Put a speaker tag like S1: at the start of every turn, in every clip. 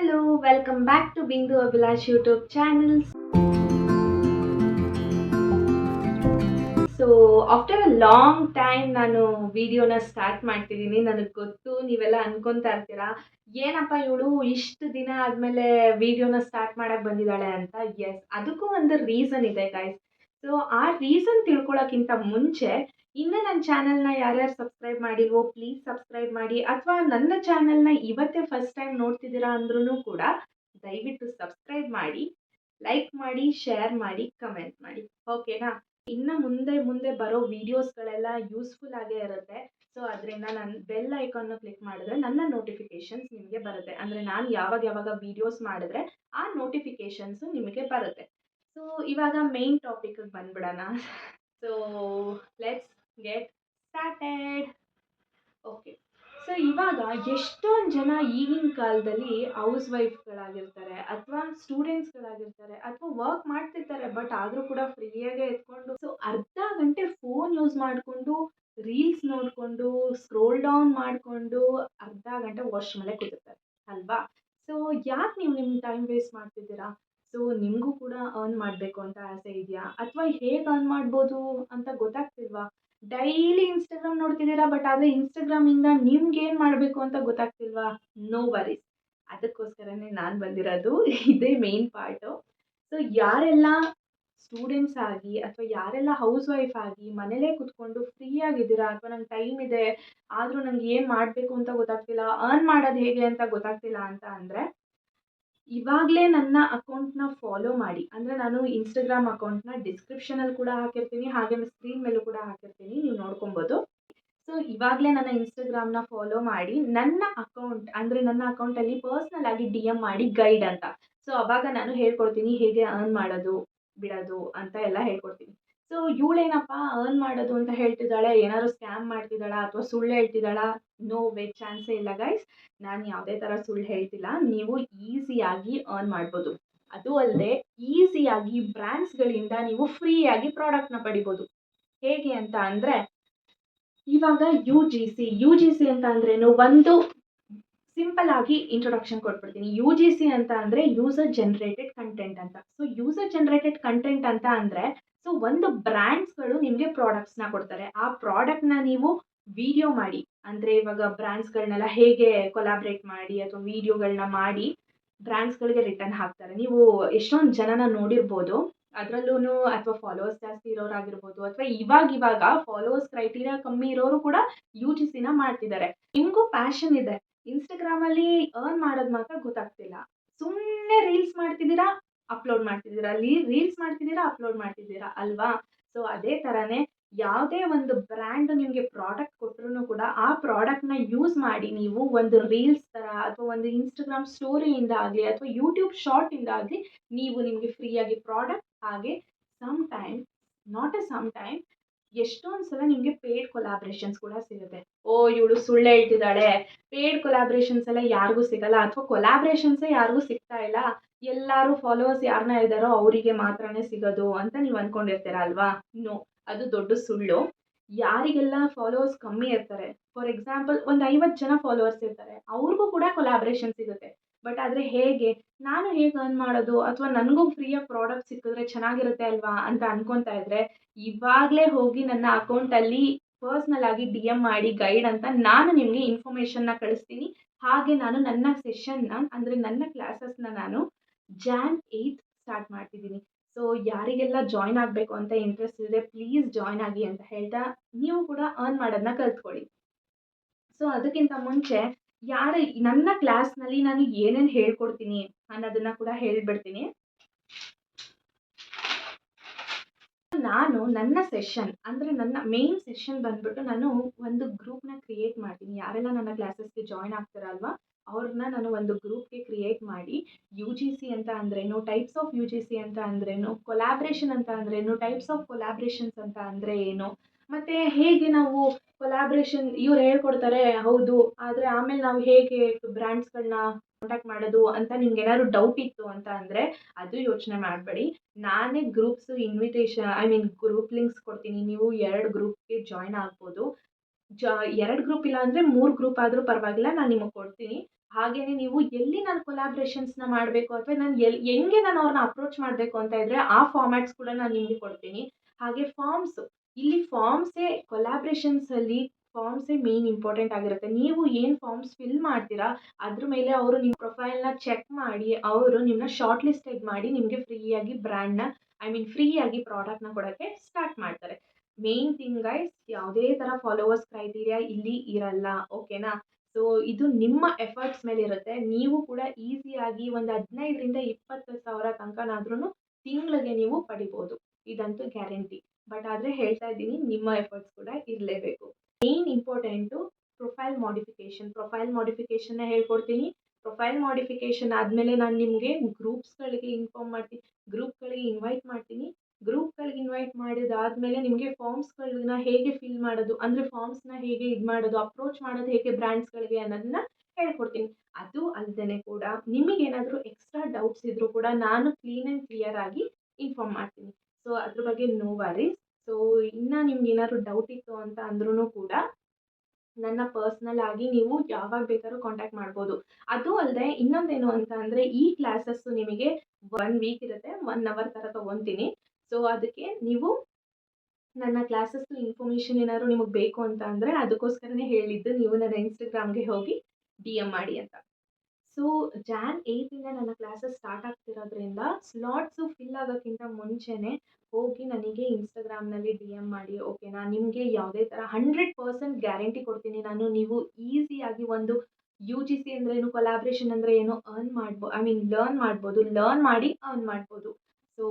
S1: Hello welcome back to Bindu Abhilash YouTube channel so after a long time ನಾನು ವಿಡಿಯೋನ start ಮಾಡ್ತಿದ್ದೀನಿ, ನನಗೆ ಗೊತ್ತು, ನೀವೆಲ್ಲ ಅನ್ಕೊಂತಾ ಇರ್ತೀರಾ, ಏನಪ್ಪ ಇವಳು ಇಷ್ಟು ದಿನ ಆದಮೇಲೆ ವಿಡಿಯೋನ ಸ್ಟಾರ್ಟ್ ಮಾಡಕ್ಕೆ ಬಂದಿದ್ದಾಳೆ ಅಂತ? ಎಸ್ ಅದಕ್ಕೂ ಒಂದು ರೀಸನ್ ಇದೆ ಗೈಸ್ ಸೊ ಆ ರೀಸನ್ ತಿಳ್ಕೊಳ್ಳೋಕ್ಕಿಂತ ಮುಂಚೆ ಇನ್ನು ನನ್ನ ಚಾನಲ್ನ ಯಾರ್ಯಾರು ಸಬ್ಸ್ಕ್ರೈಬ್ ಮಾಡಿಲ್ವೋ ಪ್ಲೀಸ್ ಸಬ್ಸ್ಕ್ರೈಬ್ ಮಾಡಿ. ಅಥವಾ ನನ್ನ ಚಾನಲ್ನ ಇವತ್ತೇ ಫಸ್ಟ್ ಟೈಮ್ ನೋಡ್ತಿದ್ದೀರಾ ಅಂದ್ರೂ ಕೂಡ ದಯವಿಟ್ಟು ಸಬ್ಸ್ಕ್ರೈಬ್ ಮಾಡಿ ಲೈಕ್ ಮಾಡಿ ಶೇರ್ ಮಾಡಿ ಕಮೆಂಟ್ ಮಾಡಿ. ಓಕೆನಾ ಇನ್ನು ಮುಂದೆ ಮುಂದೆ ಬರೋ ವೀಡಿಯೋಸ್ಗಳೆಲ್ಲ ಯೂಸ್ಫುಲ್ ಆಗೇ ಇರುತ್ತೆ. ಸೊ ಅದರಿಂದ ನಾನು ಬೆಲ್ ಐಕಾನ್ನ ಕ್ಲಿಕ್ ಮಾಡಿದ್ರೆ ನನ್ನ ನೋಟಿಫಿಕೇಷನ್ಸ್ ನಿಮಗೆ ಬರುತ್ತೆ. ಅಂದರೆ ನಾನು ಯಾವಾಗ ಯಾವಾಗ ವೀಡಿಯೋಸ್ ಮಾಡಿದ್ರೆ ಆ ನೋಟಿಫಿಕೇಷನ್ಸು ನಿಮಗೆ ಬರುತ್ತೆ. ಸೊ ಇವಾಗ ಮೇನ್ ಟಾಪಿಕ್ಗೆ ಬಂದ್ಬಿಡೋಣ. So let's get started okay so ಇವಾಗ ಎಷ್ಟೊಂದು ಜನ ಈಗಿನ ಕಾಲದಲ್ಲಿ ಹೌಸ್ ವೈಫ್ಗಳಾಗಿರ್ತಾರೆ ಅಥವಾ ಸ್ಟೂಡೆಂಟ್ಸ್ಗಳಾಗಿರ್ತಾರೆ ಅಥವಾ ವರ್ಕ್ ಮಾಡ್ತಿರ್ತಾರೆ ಬಟ್ ಆದರೂ ಕೂಡ ಫ್ರೀಯಾಗೆ ಎತ್ಕೊಂಡು ಸೊ ಅರ್ಧ ಗಂಟೆ ಫೋನ್ ಯೂಸ್ ಮಾಡಿಕೊಂಡು ರೀಲ್ಸ್ ನೋಡಿಕೊಂಡು ಸ್ಕ್ರೋಲ್ ಡೌನ್ ಮಾಡಿಕೊಂಡು ಅರ್ಧ ಗಂಟೆ ವಾಶ್ರೂಮಲ್ಲೇ ಕೂತಿರ್ತಾರೆ, ಅಲ್ವಾ? ಸೊ ಯಾಕೆ ನೀವು ನಿಮ್ಮ ಟೈಮ್ ವೇಸ್ಟ್ ಮಾಡ್ತಿದ್ದೀರಾ? ಸೊ ನಿಮಗೂ ಕೂಡ ಅರ್ನ್ ಮಾಡಬೇಕು ಅಂತ ಆಸೆ ಇದೆಯಾ? ಅಥವಾ ಹೇಗೆ ಅರ್ನ್ ಮಾಡ್ಬೋದು ಅಂತ ಗೊತ್ತಾಗ್ತಿಲ್ವಾ? ಡೈಲಿ ಇನ್ಸ್ಟಾಗ್ರಾಮ್ ನೋಡ್ತಿದ್ದೀರಾ, ಬಟ್ ಆದರೆ ಇನ್ಸ್ಟಾಗ್ರಾಮಿಂದ ನಿಮ್ಗೆ ಏನು ಮಾಡಬೇಕು ಅಂತ ಗೊತ್ತಾಗ್ತಿಲ್ವಾ? ನೋ ವರೀಸ್ ಅದಕ್ಕೋಸ್ಕರನೇ ನಾನು ಬಂದಿರೋದು ಇದೇ ಮೇನ್ ಪಾರ್ಟು ಸೊ ಯಾರೆಲ್ಲ ಸ್ಟೂಡೆಂಟ್ಸ್ ಆಗಿ ಅಥವಾ ಯಾರೆಲ್ಲ ಹೌಸ್ ವೈಫ್ ಆಗಿ ಮನೇಲೇ ಕುತ್ಕೊಂಡು ಫ್ರೀ ಆಗಿದ್ದೀರಾ ಅಥವಾ ನಂಗೆ ಟೈಮ್ ಇದೆ, ಆದರೂ ನಂಗೆ ಏನು ಮಾಡಬೇಕು ಅಂತ ಗೊತ್ತಾಗ್ತಿಲ್ಲ ಅರ್ನ್ ಮಾಡೋದು ಹೇಗೆ ಅಂತ ಗೊತ್ತಾಗ್ತಿಲ್ಲ ಅಂತ ಅಂದರೆ ಇವಾಗಲೇ ನನ್ನ ಅಕೌಂಟ್ನ ಫಾಲೋ ಮಾಡಿ. ಅಂದರೆ ನಾನು ಇನ್ಸ್ಟಾಗ್ರಾಮ್ ಅಕೌಂಟ್ನ ಡಿಸ್ಕ್ರಿಪ್ಷನಲ್ಲಿ ಕೂಡ ಹಾಕಿರ್ತೀನಿ, ಹಾಗೆ ಸ್ಕ್ರೀನ್ ಮೇಲೂ ಕೂಡ ಹಾಕಿರ್ತೀನಿ, ನೀವು ನೋಡ್ಕೊಬೋದು. ಸೊ ಇವಾಗಲೇ ನನ್ನ ಇನ್ಸ್ಟಾಗ್ರಾಮ್ನ ಫಾಲೋ ಮಾಡಿ, ನನ್ನ ಅಕೌಂಟ್ ಅಂದರೆ ನನ್ನ ಅಕೌಂಟಲ್ಲಿ ಪರ್ಸ್ನಲ್ ಆಗಿ ಡಿ ಎಂ ಮಾಡಿ ಗೈಡ್ ಅಂತ. ಸೊ ಅವಾಗ ನಾನು ಹೇಳ್ಕೊಡ್ತೀನಿ, ಹೇಗೆ ಅರ್ನ್ ಮಾಡೋದು, ಬಿಡೋದು ಅಂತ ಎಲ್ಲ ಹೇಳ್ಕೊಡ್ತೀನಿ. ಸೊ ಇವಳೇನಪ್ಪ ಅರ್ನ್ ಮಾಡೋದು ಅಂತ ಹೇಳ್ತಿದ್ದಾಳೆ, ಏನಾದ್ರು ಸ್ಕ್ಯಾಮ್ ಮಾಡ್ತಿದ್ದಾಳ ಅಥವಾ ಸುಳ್ಳು ಹೇಳ್ತಿದ್ದಾಳ? ನೋ ವೇ ಚಾನ್ಸೇ ಇಲ್ಲ ಗೈಸ್ ನಾನು ಯಾವುದೇ ಥರ ಸುಳ್ಳು ಹೇಳ್ತಿಲ್ಲ. ನೀವು ಈಸಿಯಾಗಿ ಅರ್ನ್ ಮಾಡ್ಬೋದು. ಅದು ಅಲ್ಲದೆ ಈಸಿಯಾಗಿ ಬ್ರ್ಯಾಂಡ್ಸ್ಗಳಿಂದ ನೀವು ಫ್ರೀಯಾಗಿ ಪ್ರಾಡಕ್ಟ್ನ ಪಡಿಬೋದು. ಹೇಗೆ ಅಂತ ಅಂದರೆ, ಇವಾಗ U G C U G C ಅಂತ ಅಂದ್ರೇನು ಒಂದು ಸಿಂಪಲ್ ಆಗಿ ಇಂಟ್ರೊಡಕ್ಷನ್ ಕೊಟ್ಬಿಡ್ತೀನಿ. ಯು ಜಿ ಸಿ ಅಂತ ಅಂದರೆ ಯೂಸರ್ ಜನರೇಟೆಡ್ ಕಂಟೆಂಟ್ ಅಂತ. ಸೊ ಯೂಸರ್ ಜನರೇಟೆಡ್ ಕಂಟೆಂಟ್ ಅಂತ ಅಂದರೆ ಸೊ ಒಂದು ಬ್ರ್ಯಾಂಡ್ಸ್ಗಳು ನಿಮಗೆ ಪ್ರಾಡಕ್ಟ್ಸ್ನ ಕೊಡ್ತಾರೆ. ಆ ಪ್ರಾಡಕ್ಟ್ನ ನೀವು ವಿಡಿಯೋ ಮಾಡಿ. ಅಂದರೆ ಇವಾಗ ಬ್ರ್ಯಾಂಡ್ಸ್ಗಳನ್ನೆಲ್ಲ ಹೇಗೆ ಕೊಲಾಬ್ರೇಟ್ ಮಾಡಿ ಅಥವಾ ವಿಡಿಯೋಗಳನ್ನ ಮಾಡಿ ಬ್ರ್ಯಾಂಡ್ಸ್ಗಳಿಗೆ ರಿಟರ್ನ್ ಹಾಕ್ತಾರೆ. ನೀವು ಎಷ್ಟೊಂದು ಜನನ ನೋಡಿರ್ಬೋದು. ಅದರಲ್ಲೂ ಅಥವಾ ಫಾಲೋವರ್ಸ್ ಜಾಸ್ತಿ ಇರೋರಾಗಿರ್ಬೋದು ಅಥವಾ ಇವಾಗ ಇವಾಗ ಫಾಲೋವರ್ಸ್ ಕ್ರೈಟೀರಿಯಾ ಕಮ್ಮಿ ಇರೋರು ಕೂಡ ಯು ಜಿ ಸಿನ ಮಾಡ್ತಿದ್ದಾರೆ. ನಿಮಗೂ ಪ್ಯಾಷನ್ ಇದೆ. ಇನ್ಸ್ಟಾಗ್ರಾಮಲ್ಲಿ ಅರ್ನ್ ಮಾಡೋದು ಮಾತ್ರ ಗೊತ್ತಾಗ್ತಿಲ್ಲ. ಸುಮ್ಮನೆ ರೀಲ್ಸ್ ಮಾಡ್ತಿದ್ದೀರಾ? ಅಪ್ಲೋಡ್ ಮಾಡ್ತಿದ್ದೀರಾ? ಲೀ ರೀಲ್ಸ್ ಮಾಡ್ತಿದ್ದೀರಾ? ಅಪ್ಲೋಡ್ ಮಾಡ್ತಿದ್ದೀರಾ? ಅಲ್ವಾ? ಸೊ ಅದೇ ಥರನೇ ಯಾವುದೇ ಒಂದು ಬ್ರ್ಯಾಂಡ್ ನಿಮಗೆ ಪ್ರಾಡಕ್ಟ್ ಕೊಟ್ಟರು ಕೂಡ ಆ ಪ್ರಾಡಕ್ಟ್ನ ಯೂಸ್ ಮಾಡಿ ನೀವು ಒಂದು ರೀಲ್ಸ್ ಥರ ಅಥವಾ ಒಂದು ಇನ್ಸ್ಟಾಗ್ರಾಮ್ ಸ್ಟೋರಿಯಿಂದ ಆಗಲಿ ಅಥವಾ ಯೂಟ್ಯೂಬ್ ಶಾರ್ಟಿಂದ ಆಗಲಿ ನೀವು ನಿಮಗೆ ಫ್ರೀಯಾಗಿ ಪ್ರಾಡಕ್ಟ್ ಹಾಗೆ some time not a some time ಎಷ್ಟೊಂದು ಸಲ ನಿಮಗೆ ಪೇಯ್ಡ್ ಕೊಲಾಬ್ರೇಷನ್ಸ್ ಕೂಡ ಸಿಗುತ್ತೆ. ಓ, ಇವಳು ಸುಳ್ಳು ಹೇಳ್ತಿದ್ದಾಳೆ. ಪೇಯ್ಡ್ ಕೊಲಾಬ್ರೇಷನ್ಸ್ ಎಲ್ಲ ಯಾರಿಗೂ ಸಿಗಲ್ಲ. ಅಥವಾ ಕೊಲಾಬ್ರೇಷನ್ಸೇ ಯಾರಿಗೂ ಸಿಗ್ತಾ ಇಲ್ಲ. ಎಲ್ಲರೂ ಫಾಲೋವರ್ಸ್ ಯಾರನ್ನ ಇದ್ದಾರೋ ಅವರಿಗೆ ಮಾತ್ರನೇ ಸಿಗೋದು ಅಂತ ನೀವು ಅಂದ್ಕೊಂಡಿರ್ತೀರ ಅಲ್ವಾ ನೋ ಅದು ದೊಡ್ಡ ಸುಳ್ಳು. ಯಾರಿಗೆಲ್ಲ ಫಾಲೋವರ್ಸ್ ಕಮ್ಮಿ ಇರ್ತಾರೆ? ಫಾರ್ ಎಕ್ಸಾಂಪಲ್ ಒಂದು ಐವತ್ತು ಜನ ಫಾಲೋವರ್ಸ್ ಇರ್ತಾರೆ. ಅವ್ರಿಗೂ ಕೂಡ ಕೊಲಾಬ್ರೇಷನ್ ಸಿಗುತ್ತೆ. ಬಟ್ ಆದರೆ ಹೇಗೆ? ನಾನು ಹೇಗೆ ಅರ್ನ್ ಮಾಡೋದು? ಅಥವಾ ನನಗೂ ಫ್ರೀಯಾಗಿ ಪ್ರಾಡಕ್ಟ್ ಸಿಕ್ಕಿದ್ರೆ ಚೆನ್ನಾಗಿರುತ್ತೆ ಅಲ್ವಾ ಅಂತ ಅನ್ಕೊತಾ ಇದ್ರೆ ಇವಾಗಲೇ ಹೋಗಿ ನನ್ನ ಅಕೌಂಟಲ್ಲಿ ಪರ್ಸ್ನಲ್ ಆಗಿ ಡಿ ಎಂ ಮಾಡಿ ಗೈಡ್ ಅಂತ ನಾನು ನಿಮಗೆ ಇನ್ಫಾರ್ಮೇಷನ್ನ ಕಳಿಸ್ತೀನಿ. ಹಾಗೆ ನಾನು ನನ್ನ ಸೆಷನ್ನ ಅಂದರೆ ನನ್ನ ಕ್ಲಾಸಸ್ನ ನಾನು ಜಾನ್ ಏಯ್ತ್ ಸ್ಟಾರ್ಟ್ ಮಾಡ್ತಿದ್ದೀನಿ. ಸೊ ಯಾರಿಗೆಲ್ಲ ಜಾಯ್ನ್ ಆಗಬೇಕು ಅಂತ ಇಂಟ್ರೆಸ್ಟ್ ಇದೆ ಪ್ಲೀಸ್ ಜಾಯ್ನ್ ಆಗಿ ಅಂತ ಹೇಳ್ತಾ ನೀವು ಕೂಡ ಅರ್ನ್ ಮಾಡೋದನ್ನ ಕಲ್ತ್ಕೊಳ್ಳಿ. ಸೊ ಅದಕ್ಕಿಂತ ಮುಂಚೆ ಯಾರ ನನ್ನ ಕ್ಲಾಸ್ನಲ್ಲಿ ನಾನು ಏನೇನು ಹೇಳ್ಕೊಡ್ತೀನಿ ಅನ್ನೋದನ್ನ ಕೂಡ ಹೇಳ್ಬಿಡ್ತೀನಿ. ನಾನು ನನ್ನ ಸೆಷನ್ ಅಂದರೆ ನನ್ನ ಮೇನ್ ಸೆಷನ್ ಬಂದ್ಬಿಟ್ಟು ನಾನು ಒಂದು ಗ್ರೂಪ್ನ ಕ್ರಿಯೇಟ್ ಮಾಡ್ತೀನಿ. ಯಾರೆಲ್ಲ ನನ್ನ ಕ್ಲಾಸಸ್ಗೆ ಜಾಯ್ನ್ ಆಗ್ತಾರಲ್ವಾ? ಅವ್ರನ್ನ ನಾನು ಒಂದು ಗ್ರೂಪ್ಗೆ ಕ್ರಿಯೇಟ್ ಮಾಡಿ ಯು ಜಿ ಸಿ ಅಂತ ಅಂದ್ರೇನು, types of U G C ಅಂತ ಅಂದ್ರೇನು, ಕೊಲಾಬ್ರೇಷನ್ ಅಂತ ಅಂದ್ರೇನು, ಟೈಪ್ಸ್ ಆಫ್ ಕೊಲಾಬ್ರೇಷನ್ಸ್ ಅಂತ ಅಂದರೆ ಏನು, ಮತ್ತು ಹೇಗೆ ನಾವು ಕೊಲಾಬ್ರೇಷನ್ ಇವ್ರು ಹೇಳ್ಕೊಡ್ತಾರೆ, ಹೌದು, ಆದರೆ ಆಮೇಲೆ ನಾವು ಹೇಗೆ ಬ್ರ್ಯಾಂಡ್ಸ್ಗಳನ್ನ ಕಾಂಟ್ಯಾಕ್ಟ್ ಮಾಡೋದು ಅಂತ ನಿಮ್ಗೆ ಏನಾದ್ರು ಡೌಟ್ ಇತ್ತು ಅಂತ ಅಂದರೆ ಅದು ಯೋಚನೆ ಮಾಡಬೇಡಿ. ನಾನೇ groups invitation I mean group links ಕೊಡ್ತೀನಿ, ನೀವು ಎರಡು ಗ್ರೂಪ್ಗೆ ಜಾಯ್ನ್ ಆಗ್ಬೋದು. ಜ, ಎರಡು ಗ್ರೂಪ್ ಇಲ್ಲ ಅಂದರೆ ಮೂರು ಗ್ರೂಪ್ ಆದರೂ ಪರವಾಗಿಲ್ಲ, ನಾನು ನಿಮಗೆ ಕೊಡ್ತೀನಿ. ಹಾಗೆಯೇ ನೀವು ಎಲ್ಲಿ ನಾನು ಕೊಲಾ ಕೊಲಾಬ್ರೇಷನ್ಸ್‌ನ ಮಾಡಬೇಕು ಅಥವಾ ನಾನು ಎಲ್, ಹೆಂಗೆ ನಾನು ಅವ್ರನ್ನ ಅಪ್ರೋಚ್ ಮಾಡಬೇಕು ಅಂತ ಇದ್ದರೆ ಆ ಫಾರ್ಮ್ಯಾಟ್ಸ್ ಕೂಡ ನಾನು ನಿಮಗೆ ಕೊಡ್ತೀನಿ. ಹಾಗೆ ಫಾರ್ಮ್ಸ್ ಇಲ್ಲಿ ಫಾರ್ಮ್ಸೇ ಕೊಲಾಬ್ರೇಷನ್ಸಲ್ಲಿ ಫಾರ್ಮ್ಸೇ ಮೇನ್ ಇಂಪಾರ್ಟೆಂಟ್ ಆಗಿರುತ್ತೆ. ನೀವು ಏನು ಫಾರ್ಮ್ಸ್ ಫಿಲ್ ಮಾಡ್ತೀರಾ, ಅದ್ರ ಮೇಲೆ ಅವರು ನಿಮ್ಮ ಪ್ರೊಫೈಲ್ನ ಚೆಕ್ ಮಾಡಿ, ಅವರು ನಿಮ್ಮನ್ನ ಶಾರ್ಟ್ ಲಿಸ್ಟೆಡ್ ಮಾಡಿ ನಿಮಗೆ ಫ್ರೀಯಾಗಿ ಬ್ರ್ಯಾಂಡ್ನ ಐ ಮೀನ್ ಫ್ರೀಯಾಗಿ ಪ್ರಾಡಕ್ಟ್ನ ಕೊಡೋಕ್ಕೆ ಸ್ಟಾರ್ಟ್ ಮಾಡ್ತಾರೆ. ಮೇನ್ ಥಿಂಗ್ ಗೈಸ್ ಯಾವುದೇ ಥರ ಫಾಲೋವರ್ಸ್ ಕ್ರೈಟೀರಿಯಾ ಇಲ್ಲಿ ಇರಲ್ಲ ಓಕೆನಾ ಸೊ ಇದು ನಿಮ್ಮ ಎಫರ್ಟ್ಸ್ ಮೇಲೆ ಇರುತ್ತೆ. ನೀವು ಕೂಡ ಈಸಿಯಾಗಿ ಒಂದು ಹದಿನೈದರಿಂದ ಇಪ್ಪತ್ತು ಸಾವಿರ ತನಕನಾದ್ರೂ ತಿಂಗಳಿಗೆ ನೀವು ಪಡಿಬೋದು. ಇದಂತೂ ಗ್ಯಾರಂಟಿ ಬಟ್ ಆದರೆ ಹೇಳ್ತಾ ಇದ್ದೀನಿ, ನಿಮ್ಮ ಎಫರ್ಟ್ಸ್ ಕೂಡ ಇರಲೇಬೇಕು. Main important profile modification profile ಮಾಡಿಫಿಕೇಷನ್ನ ಹೇಳ್ಕೊಡ್ತೀನಿ. ಪ್ರೊಫೈಲ್ ಮಾಡಿಫಿಕೇಶನ್ ಆದಮೇಲೆ ನಾನು ನಿಮಗೆ ಗ್ರೂಪ್ಸ್ಗಳಿಗೆ ಇನ್ಫಾರ್ಮ್ ಮಾಡ್ತೀನಿ. ಗ್ರೂಪ್ಗಳಿಗೆ ಇನ್ವೈಟ್ ಮಾಡ್ತೀನಿ. ಗ್ರೂಪ್ಗಳಿಗೆ ಇನ್ವೈಟ್ ಮಾಡಿದಾದಮೇಲೆ ನಿಮಗೆ ಫಾರ್ಮ್ಸ್ಗಳನ್ನ ಹೇಗೆ ಫಿಲ್ ಮಾಡೋದು, ಅಂದರೆ ಫಾರ್ಮ್ಸ್ನ ಹೇಗೆ ಇದು ಮಾಡೋದು ಅಪ್ರೋಚ್ ಮಾಡೋದು ಹೇಗೆ ಬ್ರ್ಯಾಂಡ್ಸ್ಗಳಿಗೆ ಅನ್ನೋದನ್ನ ಹೇಳ್ಕೊಡ್ತೀನಿ. ಅದು ಅಲ್ಲದೆ ಕೂಡ ನಿಮಗೇನಾದರೂ ಎಕ್ಸ್ಟ್ರಾ ಡೌಟ್ಸ್ ಇದ್ದರೂ ಕೂಡ ನಾನು ಕ್ಲೀನ್ ಆ್ಯಂಡ್ ಕ್ಲಿಯರ್ ಆಗಿ ಇನ್ಫಾರ್ಮ್ ಮಾಡ್ತೀನಿ. ಸೊ ಅದ್ರ ಬಗ್ಗೆ ನೋ ವರೀಸ್ ಸೊ ಇನ್ನು ನಿಮ್ಗೆ ಏನಾದ್ರು ಡೌಟ್ ಇತ್ತು ಅಂತ ಅಂದ್ರೂ ಕೂಡ ನನ್ನ ಪರ್ಸ್ನಲ್ ಆಗಿ ನೀವು ಯಾವಾಗ ಬೇಕಾದ್ರೂ ಕಾಂಟ್ಯಾಕ್ಟ್ ಮಾಡ್ಬೋದು. ಅದು ಅಲ್ಲದೆ ಇನ್ನೊಂದೇನು ಅಂತ ಅಂದರೆ ಈ ಕ್ಲಾಸಸ್ಸು ನಿಮಗೆ ಒನ್ ವೀಕ್ ಇರುತ್ತೆ ಒನ್ ಅವರ್ ಥರ ತೊಗೊತೀನಿ. ಸೊ ಅದಕ್ಕೆ ನೀವು ನನ್ನ ಕ್ಲಾಸಸ್ಸು ಇನ್ಫಾರ್ಮೇಷನ್ ಏನಾದರೂ ನಿಮಗೆ ಬೇಕು ಅಂತ ಅಂದರೆ ಅದಕ್ಕೋಸ್ಕರನೇ ಹೇಳಿದ್ದು ನೀವು ನನ್ನ ಇನ್ಸ್ಟಾಗ್ರಾಮ್ಗೆ ಹೋಗಿ ಡಿ ಎಂ ಮಾಡಿ ಅಂತ. ಸೊ ಜಾನ್ ಏಯ್ತಿಂದ ನನ್ನ ಕ್ಲಾಸಸ್ ಸ್ಟಾರ್ಟ್ ಆಗ್ತಿರೋದ್ರಿಂದ ಸ್ಲಾಟ್ಸು ಫಿಲ್ ಆಗೋಕ್ಕಿಂತ ಮುಂಚೆನೇ ಹೋಗಿ ನನಗೆ ಇನ್ಸ್ಟಾಗ್ರಾಮ್ನಲ್ಲಿ ಡಿ ಎಂ ಮಾಡಿ ಓಕೆನಾ ನಿಮಗೆ ಯಾವುದೇ ಥರ ಹಂಡ್ರೆಡ್ ಪರ್ಸೆಂಟ್ ಗ್ಯಾರಂಟಿ ಕೊಡ್ತೀನಿ. ನಾನು ನೀವು ಈಸಿಯಾಗಿ ಒಂದು ಯು ಜಿ ಸಿ ಅಂದರೆ ಏನು ಕೊಲಾಬ್ರೇಷನ್ ಅಂದರೆ ಏನು ಅರ್ನ್ ಮಾಡ್ಬೋ ಐ ಮೀನ್ ಲರ್ನ್ ಮಾಡ್ಬೋದು. ಲರ್ನ್ ಮಾಡಿ ಅರ್ನ್ ಮಾಡ್ಬೋದು. ಸೊ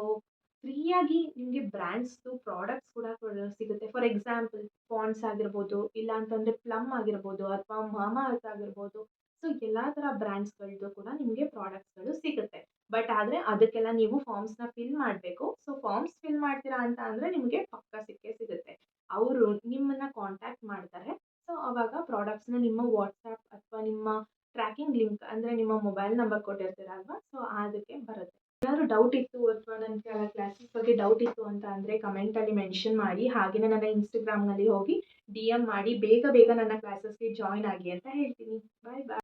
S1: ಫ್ರೀಯಾಗಿ ನಿಮಗೆ ಬ್ರ್ಯಾಂಡ್ಸ್ದು ಪ್ರಾಡಕ್ಟ್ಸ್ ಕೂಡ ಸಿಗುತ್ತೆ. ಫಾರ್ ಎಕ್ಸಾಂಪಲ್ ಪಾಂಡ್ಸ್ ಆಗಿರ್ಬೋದು, ಇಲ್ಲ ಅಂತಂದರೆ ಪ್ಲಮ್ ಆಗಿರ್ಬೋದು ಅಥವಾ ಮಾಮಾ ಅರ್ತ್ ಆಗಿರ್ಬೋದು. ಸೊ ಎಲ್ಲ ಥರ ಬ್ರ್ಯಾಂಡ್ಸ್ಗಳದ್ದು ಕೂಡ ನಿಮಗೆ ಪ್ರಾಡಕ್ಟ್ಸ್ಗಳು ಸಿಗುತ್ತೆ. ಬಟ್ ಆದರೆ ಅದಕ್ಕೆಲ್ಲ ನೀವು ಫಾರ್ಮ್ಸ್ನ ಫಿಲ್ ಮಾಡಬೇಕು. ಸೊ ಫಾರ್ಮ್ಸ್ ಫಿಲ್ ಮಾಡ್ತೀರಾ ಅಂತ ಅಂದರೆ ನಿಮಗೆ ಪಕ್ಕ ಸಿಕ್ಕೇ ಸಿಗುತ್ತೆ. ಅವರು ನಿಮ್ಮನ್ನು ಕಾಂಟ್ಯಾಕ್ಟ್ ಮಾಡ್ತಾರೆ. ಸೊ ಅವಾಗ ಪ್ರಾಡಕ್ಟ್ಸ್ನ ನಿಮ್ಮ ವಾಟ್ಸಪ್ ಅಥವಾ ನಿಮ್ಮ ಟ್ರ್ಯಾಕಿಂಗ್ ಲಿಂಕ್ ಅಂದರೆ ನಿಮ್ಮ ಮೊಬೈಲ್ ನಂಬರ್ ಕೊಟ್ಟಿರ್ತೀರಲ್ವಾ? ಸೊ ಅದಕ್ಕೆ ಬರುತ್ತೆ. ಏನಾದರೂ ಡೌಟ್ ಇತ್ತು ಅಥವಾ ನನ್ನ ಕ್ಲಾಸಸ್ ಬಗ್ಗೆ ಡೌಟ್ ಇತ್ತು ಅಂತ ಅಂದ್ರೆ ಕಮೆಂಟ್ ಅಲ್ಲಿ ಮೆನ್ಷನ್ ಮಾಡಿ ಹಾಗೆಯೇ ನನ್ನ ಇನ್ಸ್ಟಾಗ್ರಾಮ್ನಲ್ಲಿ ಹೋಗಿ ಡಿ ಎಂ ಮಾಡಿ, ಬೇಗ ಬೇಗ ನನ್ನ ಕ್ಲಾಸಸ್ಗೆ ಜಾಯ್ನ್ ಆಗಿ ಅಂತ ಹೇಳ್ತೀನಿ. ಬಾಯ್ ಬಾಯ್